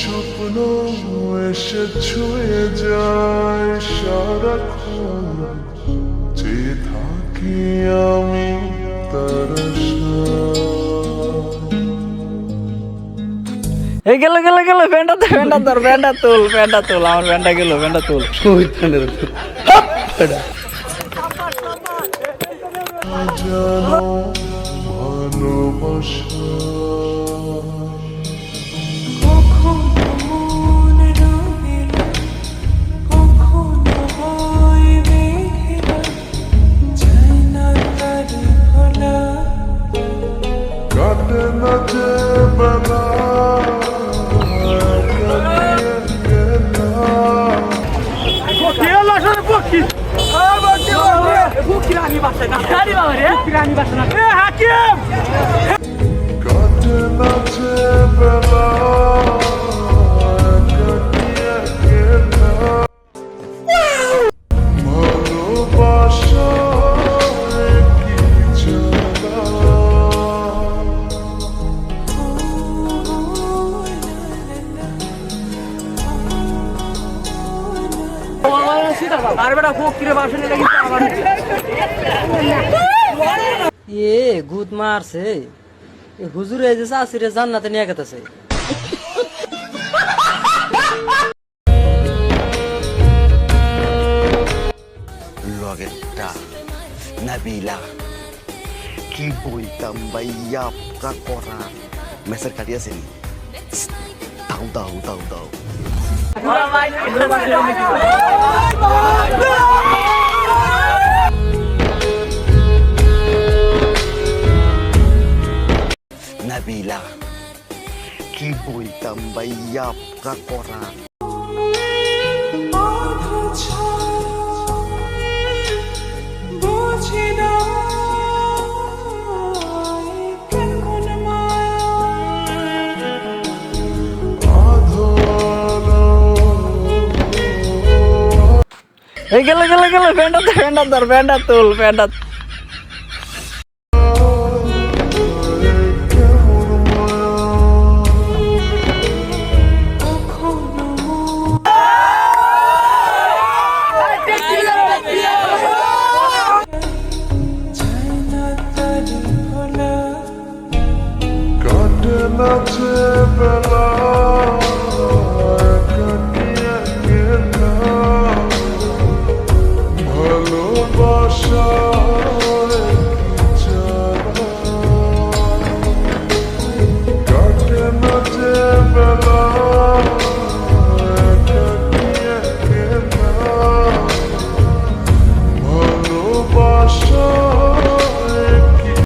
স্বপ্ন এসে ছুঁয়ে যায় সারাক্ষণ। যে থাকি আমি তার এই গেল গেল গেল ফ্যানটা তো ফ্যানটা ধর ফ্যানটা তুল ফ্যানটা তুল আমার ফ্যানটা গেল ফ্যানটা তুল। জানো ভালোবাসা। কাটে না যে বেলা কাটিয়ে গেলাম ভালোবাসা কি জ্বালা এ গুদ মারছে এ হুজুরে যে শাশুড়ে জান্নাতে নিয়ে গেতেছে লগেরটা নাবিলা কি বলতাম ভাইয়া পোকা করা মেসের কাটিয়েছেন দাও দাও দাও দাও নাবিলা কি বলতাম ভাইয়া পোকা করা। এই গেল গেল গেল, ফ্যানটা তো ধর, ফ্যানটা তুল, ফ্যানটা